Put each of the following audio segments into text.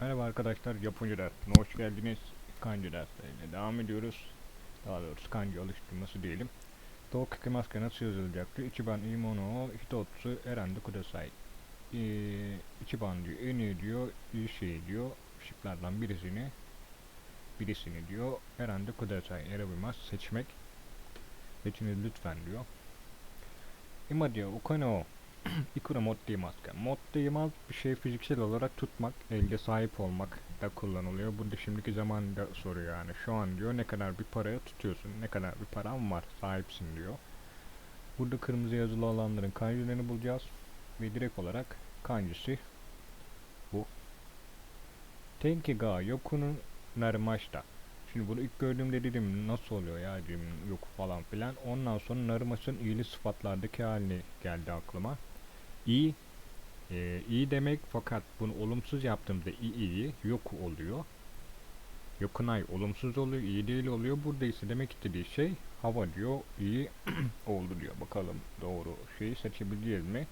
Merhaba arkadaşlar, Japonca dersine hoş geldiniz. Kanji dersleriyle devam ediyoruz. Daha doğrusu kanji alıştırması diyelim. Tokuki maske nasıl yazılacaktı? Ichiban ii mono o hitotsu erandu kudasai. Ee, Ichiban diyor, en iyi diyor, iyi şey diyor. Şıklardan birisini, birisini diyor. Erandu kudasai, erabilmez, seçmek. Seçiniz lütfen diyor. Ima diyor, ukane ikura modde imasken. Modde imaz bir şey fiziksel olarak tutmak, elde sahip olmak da kullanılıyor. Burada şimdiki zamanda soruyor yani. Şu an diyor ne kadar bir paraya tutuyorsun, ne kadar bir param var, sahipsin diyor. Burada kırmızı yazılı olanların kanjilerini bulacağız. Ve direkt olarak kanjisi bu. Tenki ga yokunu narmaşta. Şimdi bunu ilk gördüğümde dedim nasıl oluyor ya dedim yok falan filan. Ondan sonra narımasın iyili sıfatlardaki halini geldi aklıma. İyi e, iyi demek fakat bunu olumsuz yaptığımda iyi iyi yok oluyor. Yokunay olumsuz oluyor, iyi değil oluyor. Burada ise demek istediği şey hava diyor, iyi oldu diyor. Bakalım doğru şeyi seçebileceğiz mi?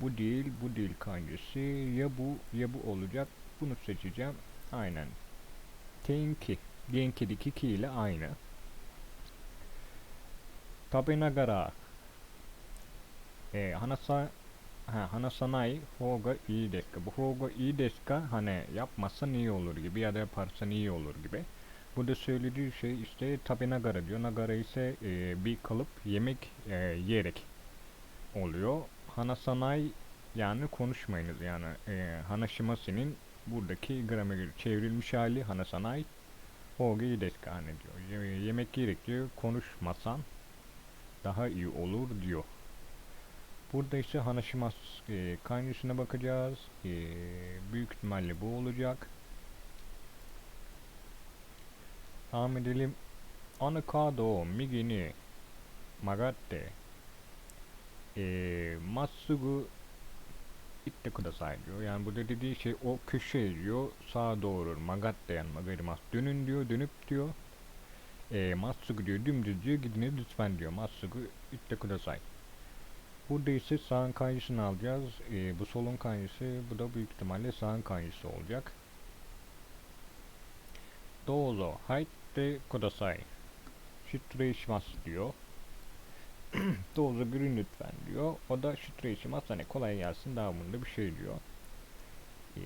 Bu değil, bu değil kancası. Ya bu ya bu olacak. Bunu seçeceğim. Aynen. Tenki. Genki'deki ki ile aynı. Tabenagara. E, hanasa ha, hanasanai hoga iyi desu ka? Bu hoga iyi desu ka? Hani yapmazsan iyi olur gibi ya da yaparsan iyi olur gibi. Burada söylediği şey işte tabenagara diyor. Nagara ise e, bir kalıp yemek e, yiyerek oluyor. Hanasanai yani konuşmayınız yani e, Hanashimasi'nin buradaki grameri çevrilmiş hali Hanasanai Hoge ka? Hani diyor. Ye- yemek yiyerek diyor konuşmasan daha iyi olur diyor. Burada ise Hanashimas e, kanjisine bakacağız. E, büyük ihtimalle bu olacak. Devam edelim. Ana kado o migi ni magatte e, matsugu itte kudasai diyor. Yani burada dediği şey o köşe diyor. Sağa doğru magatte yani magarimas dönün diyor. Dönüp diyor. E, matsugu diyor. Dümdüz diyor. Gidiniz lütfen diyor. Matsugu itte kudasai. Burada ise sağın kancısını alacağız. Ee, bu solun kancısı, bu da büyük ihtimalle sağın kancısı olacak. Dozo, haitte kudasai. Shitrei shimasu diyor. Dozo gürün lütfen diyor. O da shitrei shimasu hani kolay gelsin devamında bir şey diyor. Ee,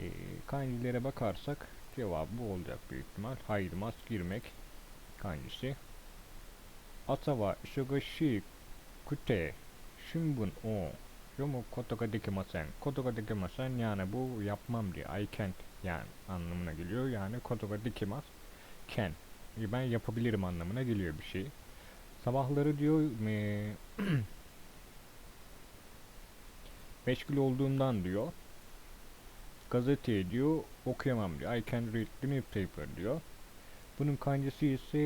kancilere bakarsak cevabı bu olacak büyük ihtimal. Hayırmaz girmek kancısı. Asawa ishogashi kute 新聞を読むことができません。ことができません. Yani bu yapmam diyor. I can't yani anlamına geliyor. Yani koto ga dekimaz. Can. E, Ben yapabilirim anlamına geliyor bir şey. Sabahları diyor me meşgul olduğumdan diyor. Gazete diyor okuyamam diyor. I can read the newspaper diyor. Bunun kancısı ise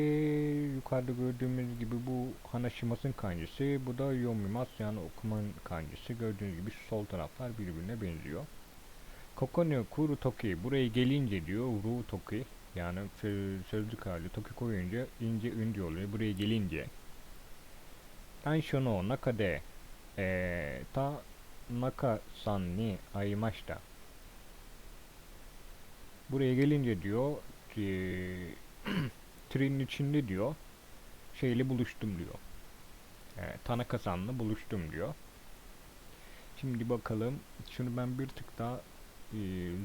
yukarıda gördüğümüz gibi bu Hanashimas'ın kancısı. Bu da Yomimas yani okumanın kancısı. Gördüğünüz gibi sol taraflar birbirine benziyor. Kokone kuru toki buraya gelince diyor ru toki yani sö- sözlük hali toki koyunca ince ünlü oluyor. Buraya gelince Tansho no naka de eee ta naka san ni aimashita Buraya gelince diyor eee trenin içinde diyor şeyle buluştum diyor. E, Tanaka-san'la buluştum diyor. Şimdi bakalım. Şunu ben bir tık daha e,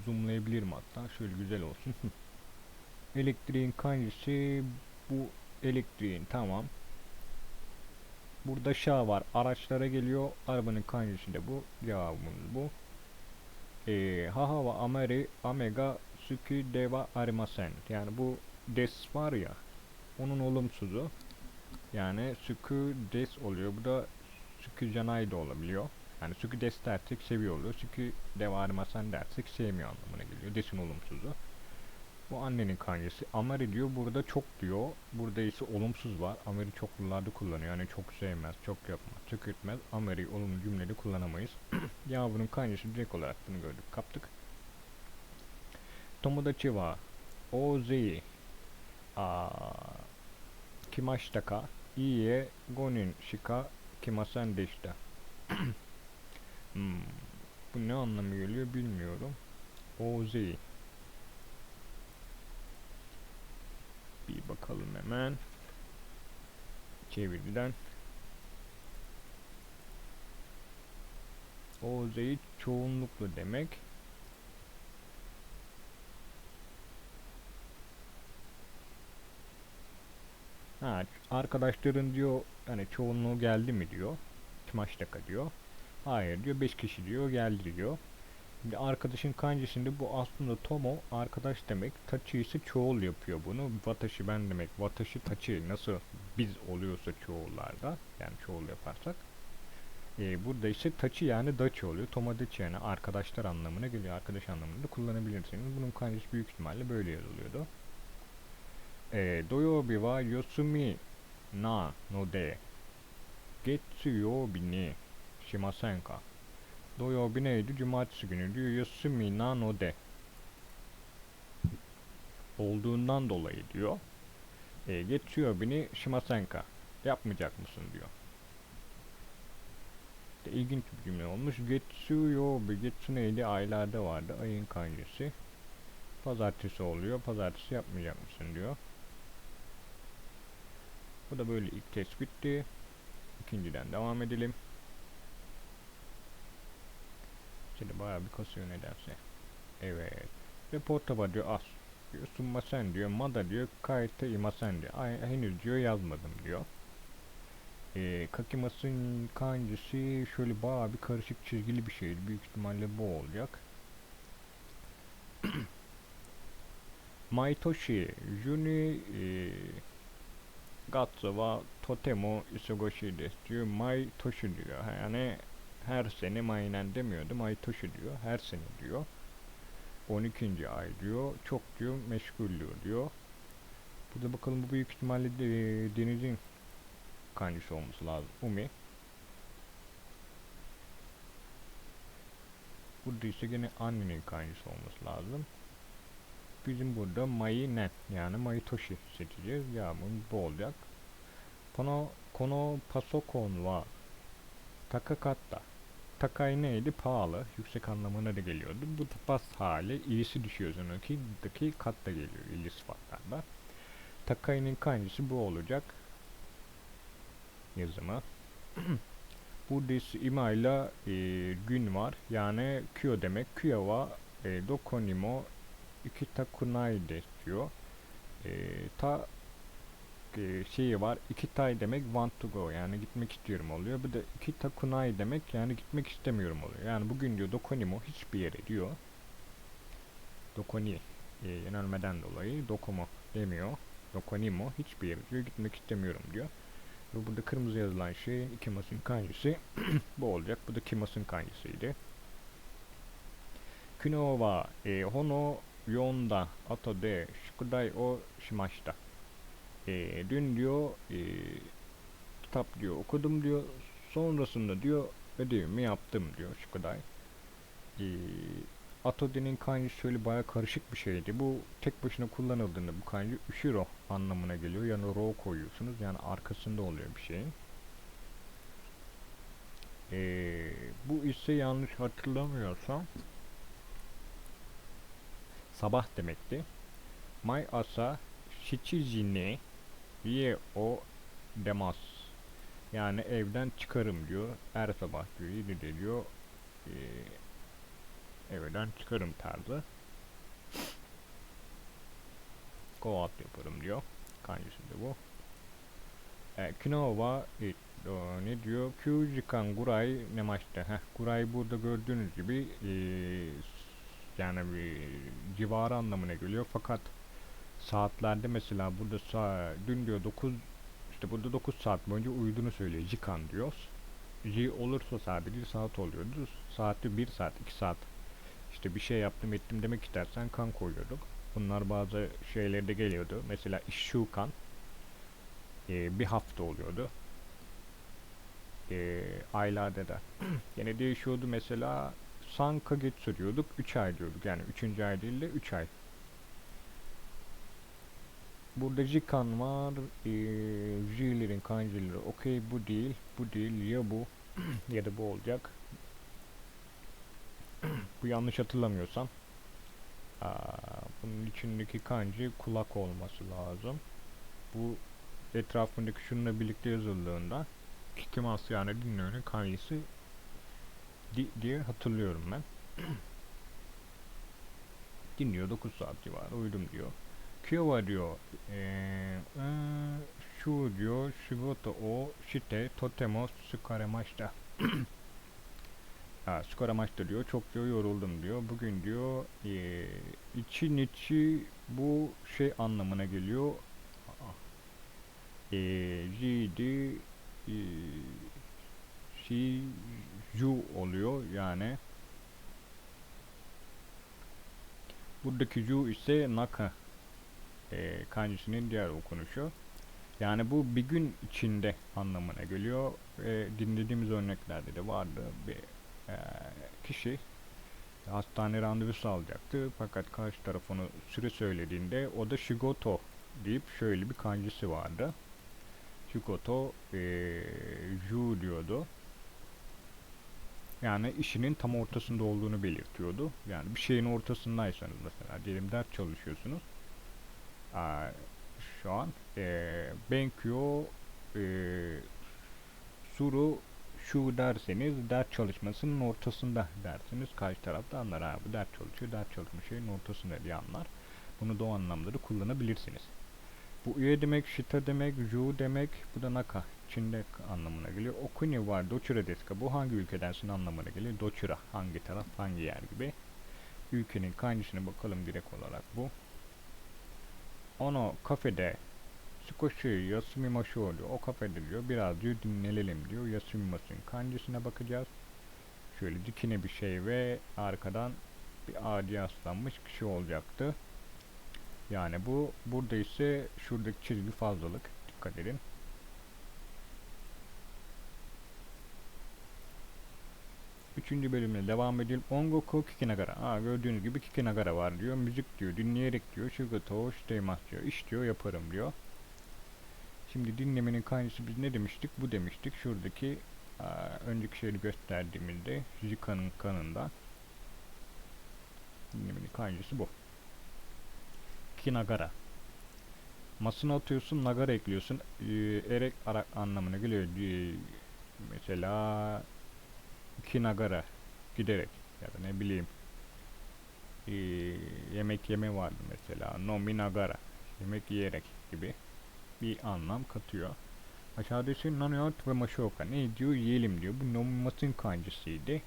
zoomlayabilirim hatta. Şöyle güzel olsun. Elektriğin kancısı bu elektriğin tamam. Burada şah var. Araçlara geliyor. Arabanın kancısı da bu. Cevabımız bu. E, haha ameri amega suki deva arimasen. Yani bu des var ya onun olumsuzu yani suku des oluyor. Bu da suku janai da olabiliyor. Yani suku des dersek seviyor oluyor suku devarmasan dersek sevmiyor anlamına geliyor. Desin olumsuzu. Bu annenin kancası amari diyor burada çok diyor. Burada ise olumsuz var. Amari çoklularda kullanıyor. Yani çok sevmez çok yapmaz çok etmez amari olumlu cümlede kullanamayız. Ya bunun kancası direkt olarak bunu gördük kaptık. Tomodachi wa OZ あ来ましたかいいえ、5人しか来ませんでした。うん、bu hmm. ne anlamı geliyor bilmiyorum. Ozi. Bir bakalım hemen. Çeviriden. Ozi çoğunluklu demek. Ha, arkadaşların diyor hani çoğunluğu geldi mi diyor. Maçtaka diyor. Hayır diyor 5 kişi diyor geldi diyor. Şimdi arkadaşın kanjisinde bu aslında tomo arkadaş demek. Tachi ise çoğul yapıyor bunu. Watashi ben demek. Watashi tachi nasıl biz oluyorsa çoğullarda yani çoğul yaparsak. Ee, burada ise tachi yani dachi oluyor. Tomodachi yani arkadaşlar anlamına geliyor. Arkadaş anlamında kullanabilirsiniz. Bunun kanjisi büyük ihtimalle böyle yazılıyordu. Ee, doyobi wa yosumi na node getsuyobi ni shimasen ka? 土曜日 neydi? Cumartesi günü diyor. Yasumi nano de. Olduğundan dolayı diyor. E, geçiyor beni Shimasenka. Yapmayacak mısın diyor. De, ilginç bir cümle olmuş. Getsuyo bir Getsu neydi? Aylarda vardı. Ayın kancısı. Pazartesi oluyor. Pazartesi yapmayacak mısın diyor. Bu da böyle ilk test bitti. İkinciden devam edelim. Şimdi bayağı bir kasıyor nedense. Evet. Reporta var diyor as. Diyor sunmasen diyor. Mada diyor. Kayıtta imasen diyor. Ay, henüz diyor yazmadım diyor. Ee, Kakimas'ın kancısı şöyle bayağı bir karışık çizgili bir şeydi. Büyük ihtimalle bu olacak. Maitoshi Juni e, Gatsu wa totemo isogoshi desu diyor. Maitoshi diyor. Yani her sene maynen demiyordu. Maytoshi diyor. Her sene diyor. 12. ay diyor. Çok diyor meşgullüyor diyor. Burada bakalım bu büyük ihtimalle de, denizin kancısı olması lazım. Umi. Burada ise gene annenin kancısı olması lazım. Bizim burada Mai ne yani Maitoshi seçeceğiz. Ya bu olacak. Kono kono pasokon wa takakatta. Takai neydi? Pahalı. Yüksek anlamına da geliyordu. Bu tapas hali iyisi düşüyor sonraki kat da geliyor ili sıfatlarda. Takai'nin kancısı bu olacak. Yazımı. Burada ise ima ile e, gün var. Yani kyo demek. Kyo wa e, dokonimo ikitakunai desu diyor. E, ta e, şeyi var. İki tay demek want to go yani gitmek istiyorum oluyor. Bu da iki takunai demek yani gitmek istemiyorum oluyor. Yani bugün diyor dokonimo hiçbir yere diyor. Dokoni e, yenilmeden dolayı dokomo demiyor. Dokonimo hiçbir yere diyor gitmek istemiyorum diyor. Ve burada kırmızı yazılan şey Ikimas'ın kanjisi bu olacak. Bu da Kimas'ın kanjisiydi. Kuno wa e, hono yonda ato de shukudai o shimashita e, dün diyor e, kitap diyor okudum diyor sonrasında diyor ödevimi yaptım diyor şu kadar e, Atodi'nin kanji şöyle baya karışık bir şeydi. Bu tek başına kullanıldığında bu kanji Ushiro anlamına geliyor. Yani ro koyuyorsunuz yani arkasında oluyor bir şeyin. E, bu ise yanlış hatırlamıyorsam sabah demekti May asa shichiji ne Ye o demaz. Yani evden çıkarım diyor. Her sabah diyor 7'de diyor. E, evden çıkarım tarzı. Go out yaparım diyor. Kancısında bu. E, kino e, o, ne diyor? 9 jikan guray nemaşta. Heh, guray burada gördüğünüz gibi e, yani bir civarı anlamına geliyor. Fakat saatlerde mesela burada sa dün diyor 9 işte burada 9 saat boyunca uyuduğunu söylüyor. Jikan diyoruz. J olursa sadece saat oluyordu. Saati 1 saat 2 saat işte bir şey yaptım ettim demek istersen kan koyuyorduk. Bunlar bazı şeylerde geliyordu. Mesela şu kan e, bir hafta oluyordu. E, aylarda da. Yine değişiyordu mesela sanka geç sürüyorduk 3 ay diyorduk. Yani 3. ay değil de 3 ay. Burada Jikan var. Ee, J'lerin kanjileri okey bu değil. Bu değil ya bu ya da bu olacak. bu yanlış hatırlamıyorsam. Aa, bunun içindeki kanji kulak olması lazım. bu etrafındaki şununla birlikte yazıldığında Kikimas yani dinlemenin kanjisi di diye hatırlıyorum ben. Dinliyor 9 saat civarı uyudum diyor. Kyowa diyor eee, şu diyor shigoto o shite totemo tsukaremashita. ha, tsukaremashita diyor çok diyor yoruldum diyor. Bugün diyor eee içi niçi bu şey anlamına geliyor. Aa, Eee jidi eee, ju oluyor yani. Buradaki ju ise naka e, kanjisinin diğer okunuşu. Yani bu bir gün içinde anlamına geliyor. E, dinlediğimiz örneklerde de vardı bir e, kişi hastane randevusu alacaktı. Fakat karşı taraf onu süre söylediğinde o da shigoto deyip şöyle bir kanjisi vardı. Shigoto e, ju diyordu. Yani işinin tam ortasında olduğunu belirtiyordu. Yani bir şeyin ortasındaysanız mesela diyelim ders çalışıyorsunuz. Aa, şu an e, benkyo e, suru şu derseniz ders çalışmasının ortasında dersiniz. Karşı tarafta anlar ha bu ders çalışıyor, ders çalışma şeyin ortasında diye anlar. Bunu da o anlamda da kullanabilirsiniz. Bu üye demek, shita demek, ju demek, bu da naka, içinde anlamına geliyor. Okuni var, doçura deska, bu hangi ülkedensin anlamına geliyor. Doçura, hangi taraf, hangi yer gibi. Ülkenin kanjisine bakalım direkt olarak bu. Ono kafede Skoşu yasumimaşu diyor. O kafede diyor. Biraz diyor dinlenelim diyor. Yasumimasın kanjisine bakacağız. Şöyle dikine bir şey ve arkadan bir ağacı yaslanmış kişi olacaktı. Yani bu burada ise şuradaki çizgi fazlalık. Dikkat edin. Üçüncü bölümle devam edelim. Ongoku Kikinagara. Aa, gördüğünüz gibi Kikinagara var diyor. Müzik diyor. Dinleyerek diyor. Shigoto shiteimasu diyor. İş diyor yaparım diyor. Şimdi dinlemenin kaynısı biz ne demiştik? Bu demiştik. Şuradaki aa, önceki şeyi gösterdiğimizde Jika'nın kanında dinlemenin kaynısı bu. Kinagara. Masına atıyorsun, nagara ekliyorsun. Ee, erek arak anlamına geliyor. Ee, mesela kinagara giderek ya da ne bileyim ee, yemek yeme vardı mesela. Nominagara yemek yiyerek gibi bir anlam katıyor. Aşağıda ise naniyot ve maşoka ne diyor yiyelim diyor. Bu nominmasın kancısıydı.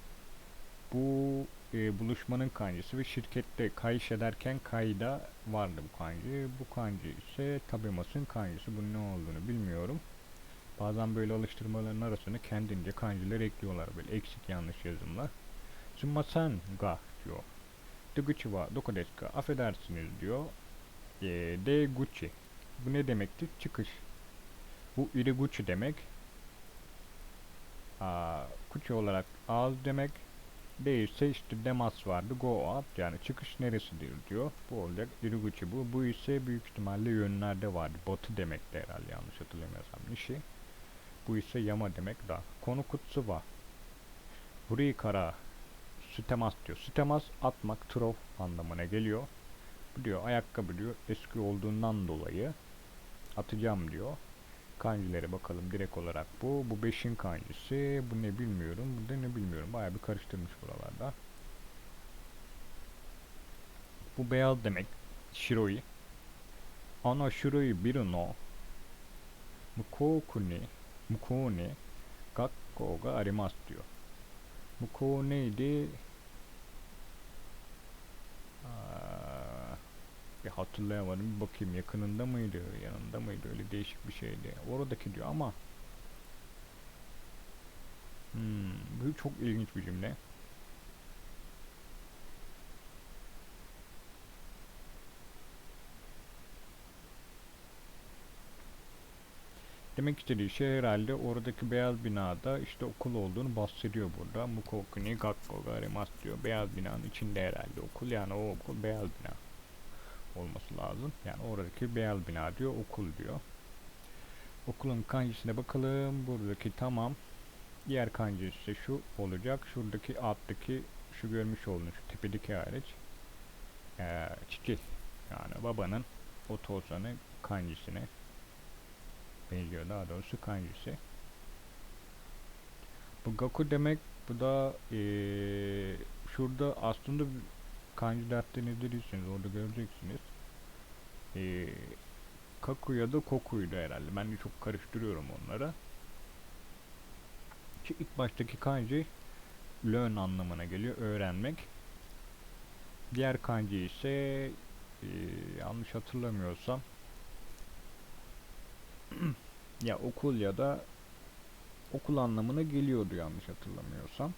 Bu e, buluşmanın kancısı ve şirkette kayış ederken kayda vardı bu kancı. Bu kancı ise tabimasın kancısı. Bunun ne olduğunu bilmiyorum. Bazen böyle alıştırmaların arasına kendince kancılar ekliyorlar böyle eksik yanlış yazımlar. Sumasan ga diyor. Deguchi wa doko desu ka? Affedersiniz diyor. E, de Gucci. Bu ne demektir? Çıkış. Bu iriguchi demek. Aa, kuchi olarak ağız demek değilse işte demas vardı go out yani çıkış neresidir diyor. Bu olacak Iriguchi bu. Bu ise büyük ihtimalle yönlerde vardı. Batı demekti herhalde yanlış hatırlamıyorsam Nishi. Bu ise yama demek da. Konu kutsu var. Burayı kara sütemas diyor. Sütemas atmak throw anlamına geliyor. Bu diyor ayakkabı diyor eski olduğundan dolayı atacağım diyor. Kanjilere bakalım direkt olarak bu. Bu 5'in kanjisi. Bu ne bilmiyorum. Bu da ne bilmiyorum. Bayağı bir karıştırmış buralarda. Bu beyaz demek. Shiroi. Ana shiroi biru no mukoku ni mukou ni gakkou ga arimasu diyor. Mukou neydi? Aa, bir hatırlayamadım. Bir bakayım yakınında mıydı, yanında mıydı? Öyle değişik bir şeydi. Oradaki diyor ama hmm, bu çok ilginç bir cümle. Demek istediği şey herhalde oradaki beyaz binada işte okul olduğunu bahsediyor burada. Mukoku ni gakko ga arimasu diyor. Beyaz binanın içinde herhalde okul yani o okul beyaz bina olması lazım. Yani oradaki beyaz bina diyor, okul diyor. Okulun kanjisine bakalım. Buradaki tamam. Diğer kanji ise şu olacak. Şuradaki alttaki şu görmüş olduğunuz tepedeki hariç. Ee, çiki yani babanın otosanı kanjisine benziyor daha doğrusu kanjisi. Bu Gaku demek bu da eee, şurada aslında kanji dertlerini indirirsiniz orada göreceksiniz. Eee Kaku ya da Koku'ydu herhalde. Ben de çok karıştırıyorum onları. Ki ilk baştaki kanji learn anlamına geliyor. Öğrenmek. Diğer kanji ise eee, yanlış hatırlamıyorsam ya okul ya da okul anlamına geliyordu yanlış hatırlamıyorsam.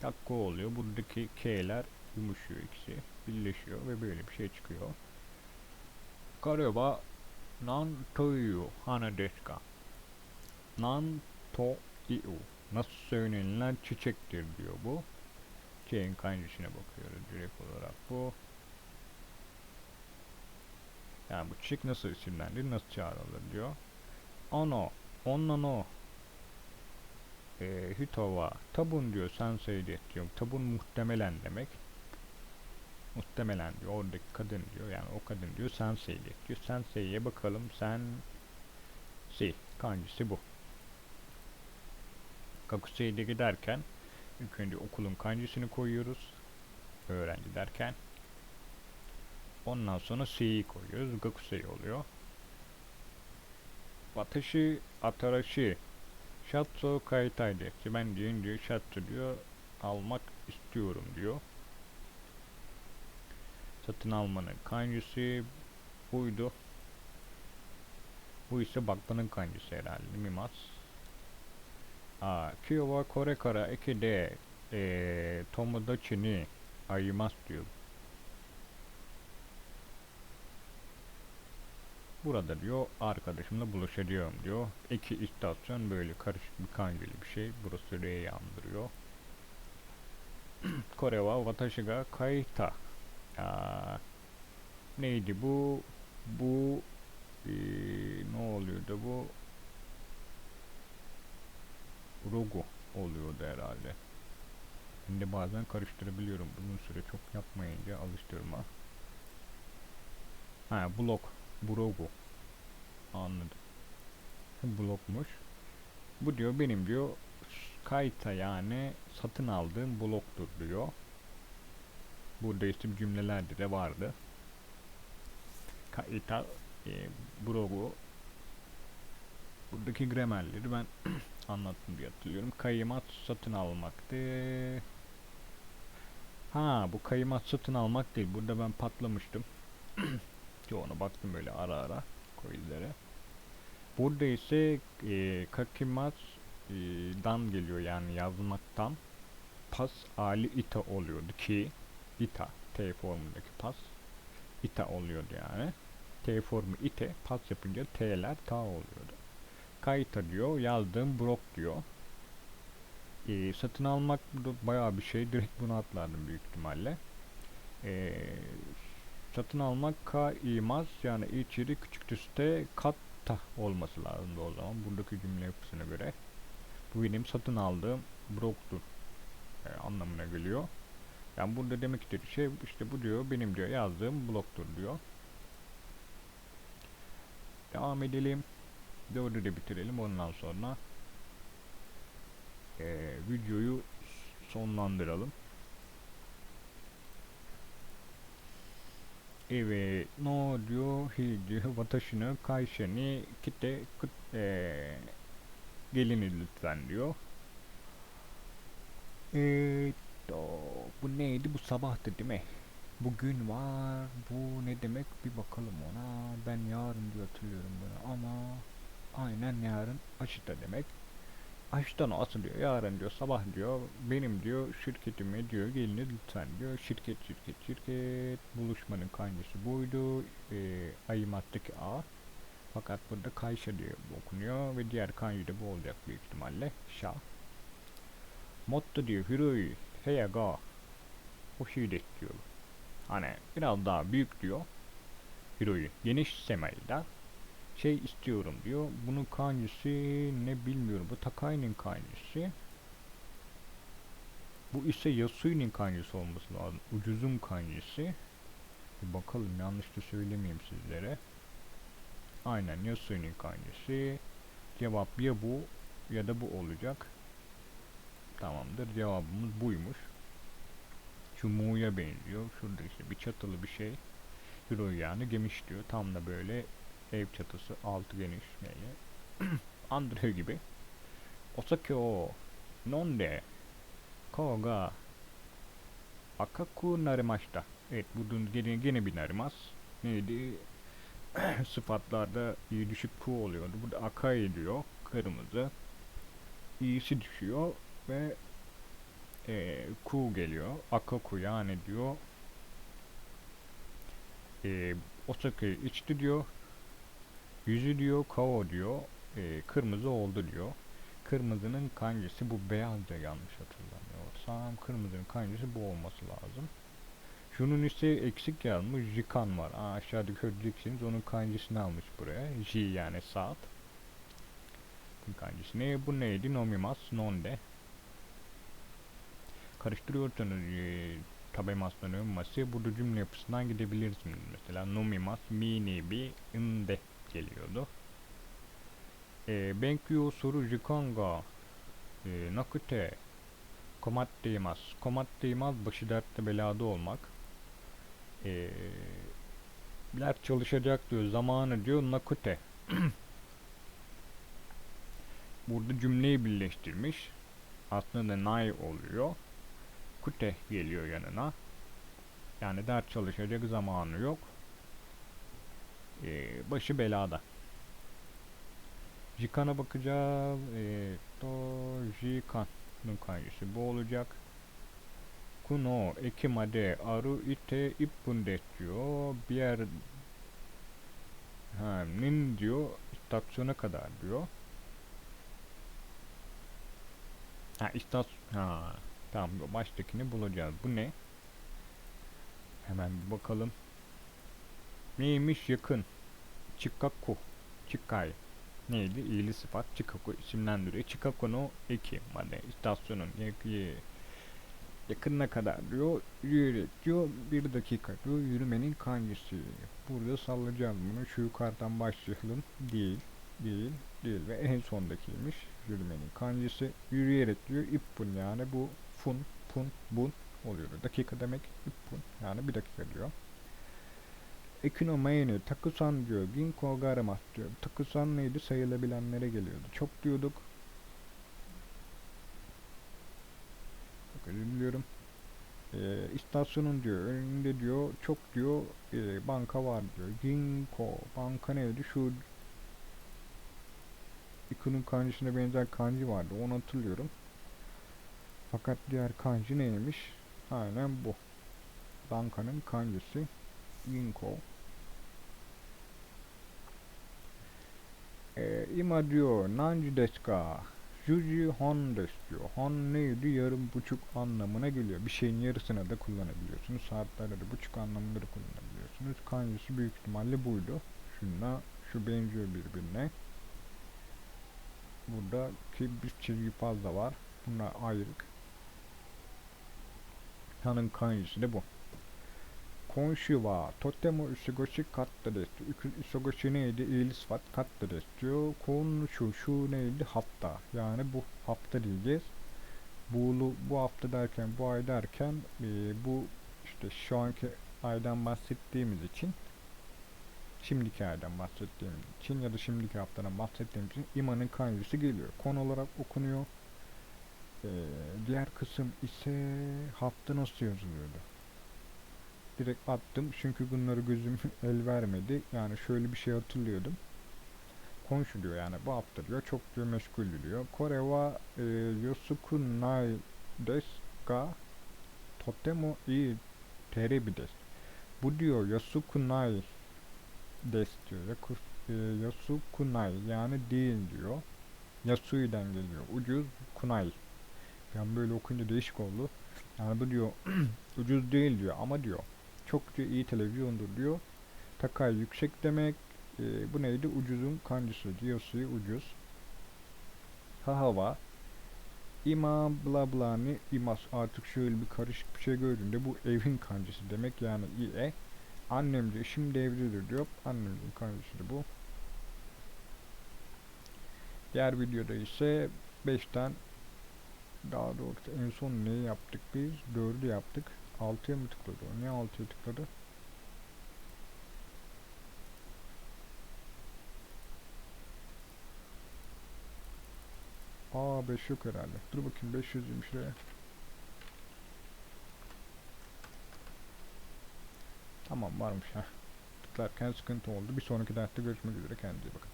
Kakko oluyor. Buradaki K'ler yumuşuyor ikisi. Birleşiyor ve böyle bir şey çıkıyor. Kareba nan toyu hana desu ka? Nan to iu. Nasıl söylenilen çiçektir diyor bu. Çiçeğin kanjisine bakıyoruz direkt olarak bu. Yani bu çiçek nasıl isimlendir, nasıl çağrılır diyor. Ono, onna no e, hito wa tabun diyor sensei de diyor. Tabun muhtemelen demek. Muhtemelen diyor. Oradaki kadın diyor. Yani o kadın diyor sensei de diyor. Sensei'ye bakalım sen si kancısı bu. Kakusei'de giderken ilk önce okulun kancısını koyuyoruz. Öğrenci derken. Ondan sonra C'yi koyuyoruz. Gakusei oluyor. Watashi atarashi Shatsu kaitai desu. Ben diyor Shatsu diyor almak istiyorum diyor. Satın almanın kanjisi buydu. Bu ise bakmanın kanjisi herhalde. Mimas. Aa, Kyo wa kore kara eki de e, tomodachi ni aimasu diyor. Burada diyor arkadaşımla buluşacağım diyor. İki istasyon böyle karışık bir kanjili bir şey. Burası R'yi andırıyor. Kore wa watashi kaita. Neydi bu? Bu eee, ne oluyordu bu? Rogu oluyordu herhalde. De bazen karıştırabiliyorum. Uzun süre çok yapmayınca alıştırma. Ha blok. Brogu. Anladım. Blokmuş. Bu diyor benim diyor kayta yani satın aldığım bloktur diyor. Burada isim cümlelerde de vardı. Kaita e, Brogu Buradaki gramerleri ben anlattım diye hatırlıyorum. Kayımat satın almaktı. Ha bu kayımat satın almak değil. Burada ben patlamıştım. Çoğuna baktım böyle ara ara coinlere. Burada ise e, kakimat e, dan geliyor yani yazmaktan. Pas ali ita oluyordu ki ita T formundaki pas ita oluyordu yani. T formu ite pas yapınca T'ler ta oluyordu. Kayta diyor yazdığım blok diyor. E, satın almak bayağı bir şey. Direkt bunu atlardım büyük ihtimalle. E, satın almak K imaz yani içeri küçük üstte katta olması lazımdı o zaman. Buradaki cümle yapısına göre. Bu benim satın aldığım bloktur e, anlamına geliyor. Yani burada demek istediği şey işte bu diyor benim diyor yazdığım bloktur diyor. Devam edelim. Dördü de bitirelim ondan sonra e, videoyu sonlandıralım. Evet, no diyor, hi diyor, watashi no kaisha ni kite kut, e, lütfen diyor. Evet, bu neydi? Bu sabahtı değil? Bugün var, bu ne demek? Bir bakalım ona. Ben yarın diyor hatırlıyorum bunu ama aynen yarın aşıta demek. Aşıtan asıl diyor, yarın diyor, sabah diyor, benim diyor, şirketime diyor, gelini lütfen diyor, şirket, şirket, şirket, buluşmanın kancısı buydu, e, ayımattaki A. Fakat burada Kayşa diye okunuyor ve diğer kanji de bu olacak büyük ihtimalle, Şa. Motto diyor, Hiroi, Heya ga, Hoshide diyor. Hani biraz daha büyük diyor, Hiroi, geniş semayla şey istiyorum diyor. Bunun kancısı ne bilmiyorum. Bu Takai'nin kancısı. Bu ise Yasui'nin kancısı olması lazım. Ucuzun kancısı. Bir bakalım yanlış da söylemeyeyim sizlere. Aynen Yasuo'nun kancısı. Cevap ya bu ya da bu olacak. Tamamdır. Cevabımız buymuş. Şu Mu'ya benziyor. Şurada işte bir çatılı bir şey. Hiro yani geniş diyor. Tam da böyle ev çatısı altı geniş neyle. Andrew gibi. Osake o nonde kao ga akaku narimashita. Evet bunun gene, gene bir narimas. Neydi? Sıfatlarda iyi düşük ku oluyordu. Burada akai diyor. Kırmızı. İyisi düşüyor ve e, ku geliyor. Akaku yani diyor. E, Osaka içti diyor. Yüzü diyor, kao diyor. E, kırmızı oldu diyor. Kırmızının kancısı bu beyaz da yanlış hatırlamıyorsam. Kırmızının kancısı bu olması lazım. Şunun ise eksik yazmış. Jikan var. Aa, aşağıda göreceksiniz. Onun kancısını almış buraya. J yani saat. Bu kancısı ne? Bu neydi? Nomimas. Nonde. Karıştırıyorsanız e, tabemasla nomiması burada cümle yapısından gidebilirsiniz. Mesela nomimas mini bir inde geliyordu. E, Benkyo soru jikan ga e, nakute komatteimasu. Komatteimasu başı dertte belada olmak. E, ders çalışacak diyor. Zamanı diyor nakute. Burada cümleyi birleştirmiş. Aslında nai oluyor. Kute geliyor yanına. Yani ders çalışacak zamanı yok. Ee, başı belada. Jikan'a bakacağız. Ee, to Jikan'ın kancısı bu olacak. Kuno ekimade aru ite ippun desu diyor. Bir yer ha, nin diyor istasyona kadar diyor. Ha istasyon ha tamam baştakini bulacağız. Bu ne? Hemen bir bakalım. Neymiş yakın? Chikaku. Chikai. Neydi? İyili sıfat. Chikaku isimlendiriyor. Chikaku no eki made. İstasyonun yakı yakınına kadar diyor. Yürüyerek diyor. Bir dakika diyor. Yürümenin kancısı. Burada sallayacağız bunu. Şu yukarıdan başlayalım. Değil. Değil. Değil. Ve en sondakiymiş. Yürümenin kancısı. Yürüyerek diyor. İppun yani bu fun, pun, bun oluyor. Dakika demek ippun. Yani bir dakika diyor. Ekino mayne takusan diyor. Ginko garamas diyor. Takusan neydi? Sayılabilenlere geliyordu. Çok diyorduk. Çok özür diliyorum. Ee, istasyonun diyor önünde diyor çok diyor e, banka var diyor. Ginko banka neydi? Şu ikonun kancısına benzer kanji vardı. Onu hatırlıyorum. Fakat diğer kanji neymiş? Aynen bu. Bankanın kancısı Ginko. Ee, ima diyor nanji desu ka? Juji hon desu diyor. Hon neydi? Yarım buçuk anlamına geliyor. Bir şeyin yarısına da kullanabiliyorsunuz. Saatlerde de buçuk anlamında da kullanabiliyorsunuz. Kanjisi büyük ihtimalle buydu. Şununla şu benziyor birbirine. Burada ki bir çizgi fazla var. Bunlar ayrık. Tanın kanjisi de bu. Konshu wa totemo isogoshi katta desu. Isogoshi neydi? İyili sıfat katta diyor. Konshu şu neydi? Hafta. Yani bu hafta diyeceğiz. Bu, bu hafta derken bu ay derken e, bu işte şu anki aydan bahsettiğimiz için şimdiki aydan bahsettiğimiz için ya da şimdiki haftadan bahsettiğimiz için imanın kanjısı geliyor. Konu olarak okunuyor. Ee, diğer kısım ise hafta nasıl yazılıyordu? Direkt attım çünkü bunları gözüm el vermedi. Yani şöyle bir şey hatırlıyordum. Konuşu diyor yani bu hafta diyor çok diyor meşgul diyor. Kore wa e, yosuku nai desu ga totemo iyi terebi desu. Bu diyor yosuku nai des diyor. E, yasu kunai yani değil diyor. Yasui'den geliyor. Ucuz kunai. Yani böyle okuyunca değişik oldu. Yani bu diyor ucuz değil diyor ama diyor çok diyor iyi televizyondur diyor. Takai yüksek demek. E, bu neydi? Ucuzun kancısı. Yasui ucuz. Hahava İma bla bla ni imas artık şöyle bir karışık bir şey gördüğünde bu evin kancısı demek yani ie Annem diyor şimdi evdedir diyor. Annemizin kancısı bu. Diğer videoda ise 5'ten daha doğrusu en son neyi yaptık biz? 4'ü yaptık. 6'ya mı tıkladı? Niye 6'ya tıkladı? Aa 5 yok herhalde. Dur bakayım 500'ümüş şuraya. Tamam varmış ha. Tıklarken sıkıntı oldu. Bir sonraki derste görüşmek üzere. Kendinize bakın.